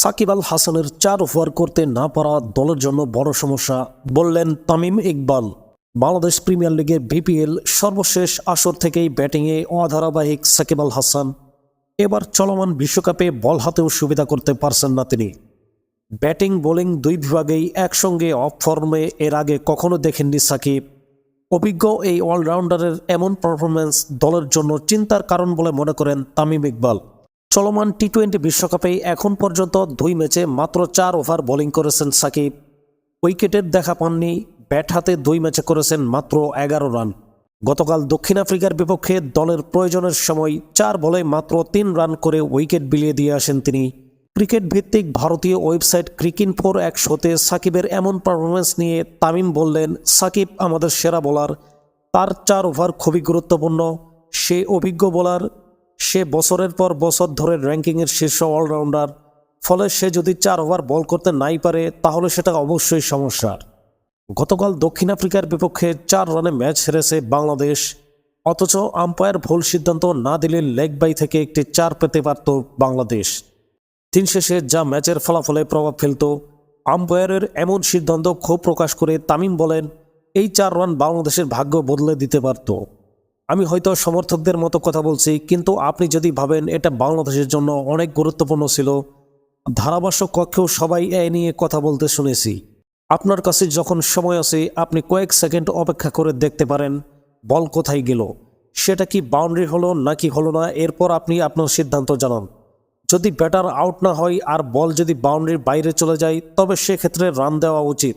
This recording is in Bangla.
সাকিব আল হাসানের চার ওভার করতে না পারা দলের জন্য বড় সমস্যা, বললেন তামিম ইকবাল। বাংলাদেশ প্রিমিয়ার লিগের বিপিএল সর্বশেষ আসর থেকেই ব্যাটিংয়ে অধারাবাহিক সাকিব আল হাসান। এবার চলমান বিশ্বকাপে বল হাতেও সুবিধা করতে পারছেন না তিনি। ব্যাটিং, বোলিং দুই বিভাগেই একসঙ্গে অফ ফর্মে এর আগে কখনো দেখেননি সাকিব। অভিজ্ঞ এই অলরাউন্ডারের এমন পারফরম্যান্স দলের জন্য চিন্তার কারণ বলে মনে করেন তামিম ইকবাল। চলমান টি টোয়েন্টি বিশ্বকাপে এখন পর্যন্ত দুই ম্যাচে মাত্র চার ওভার বোলিং করেছেন সাকিব। উইকেটের দেখা পাননি, ব্যাট হাতে দুই ম্যাচে করেছেন মাত্র এগারো রান। গতকাল দক্ষিণ আফ্রিকার বিপক্ষে দলের প্রয়োজনের সময় চার বলে মাত্র তিন রান করে উইকেট বিলিয়ে দিয়ে আসেন তিনি। ক্রিকেট ভিত্তিক ভারতীয় ওয়েবসাইট ক্রিকিন ফোর এক শোতে সাকিবের এমন পারফরমেন্স নিয়ে তামিম বললেন, সাকিব আমাদের সেরা বোলার। তার চার ওভার খুবই গুরুত্বপূর্ণ। সে অভিজ্ঞ বোলার সে বছরের পর বছর ধরে র্যাঙ্কিংয়ের শীর্ষ অলরাউন্ডার, ফলে সে যদি চার ওভার বল করতে নাই পারে, তাহলে সেটা অবশ্যই সমস্যার। গতকাল দক্ষিণ আফ্রিকার বিপক্ষে চার রানে ম্যাচ হেরেছে বাংলাদেশ, অথচ আম্পায়ার ভুল সিদ্ধান্ত না দিলে লেগ বাই থেকে একটি চার পেতে পারত বাংলাদেশ। দিন শেষে যা ম্যাচের ফলাফলে প্রভাব ফেলত, আম্পায়ারের এমন সিদ্ধান্ত ক্ষোভ প্রকাশ করে তামিম বলেন, এই চার রান বাংলাদেশের ভাগ্য বদলে দিতে পারত। আমি হয়তো সমর্থকদের মতো কথা বলছি, কিন্তু আপনি যদি ভাবেন এটা বাংলাদেশের জন্য অনেক গুরুত্বপূর্ণ ছিল ধারাভাষ্য কক্ষেও সবাই এ নিয়ে কথা বলতে শুনেছি। আপনার কাছে যখন সময় আছে, আপনি কয়েক সেকেন্ড অপেক্ষা করে দেখতে পারেন, বল কোথায় গেল? সেটা কি বাউন্ডারি হলো নাকি হলো না? এরপর আপনি আপনার সিদ্ধান্ত জানান। যদি ব্যাটার আউট না হয় আর বল যদি বাউন্ডারির বাইরে চলে যায়, তবে সেক্ষেত্রে রান দেওয়া উচিত।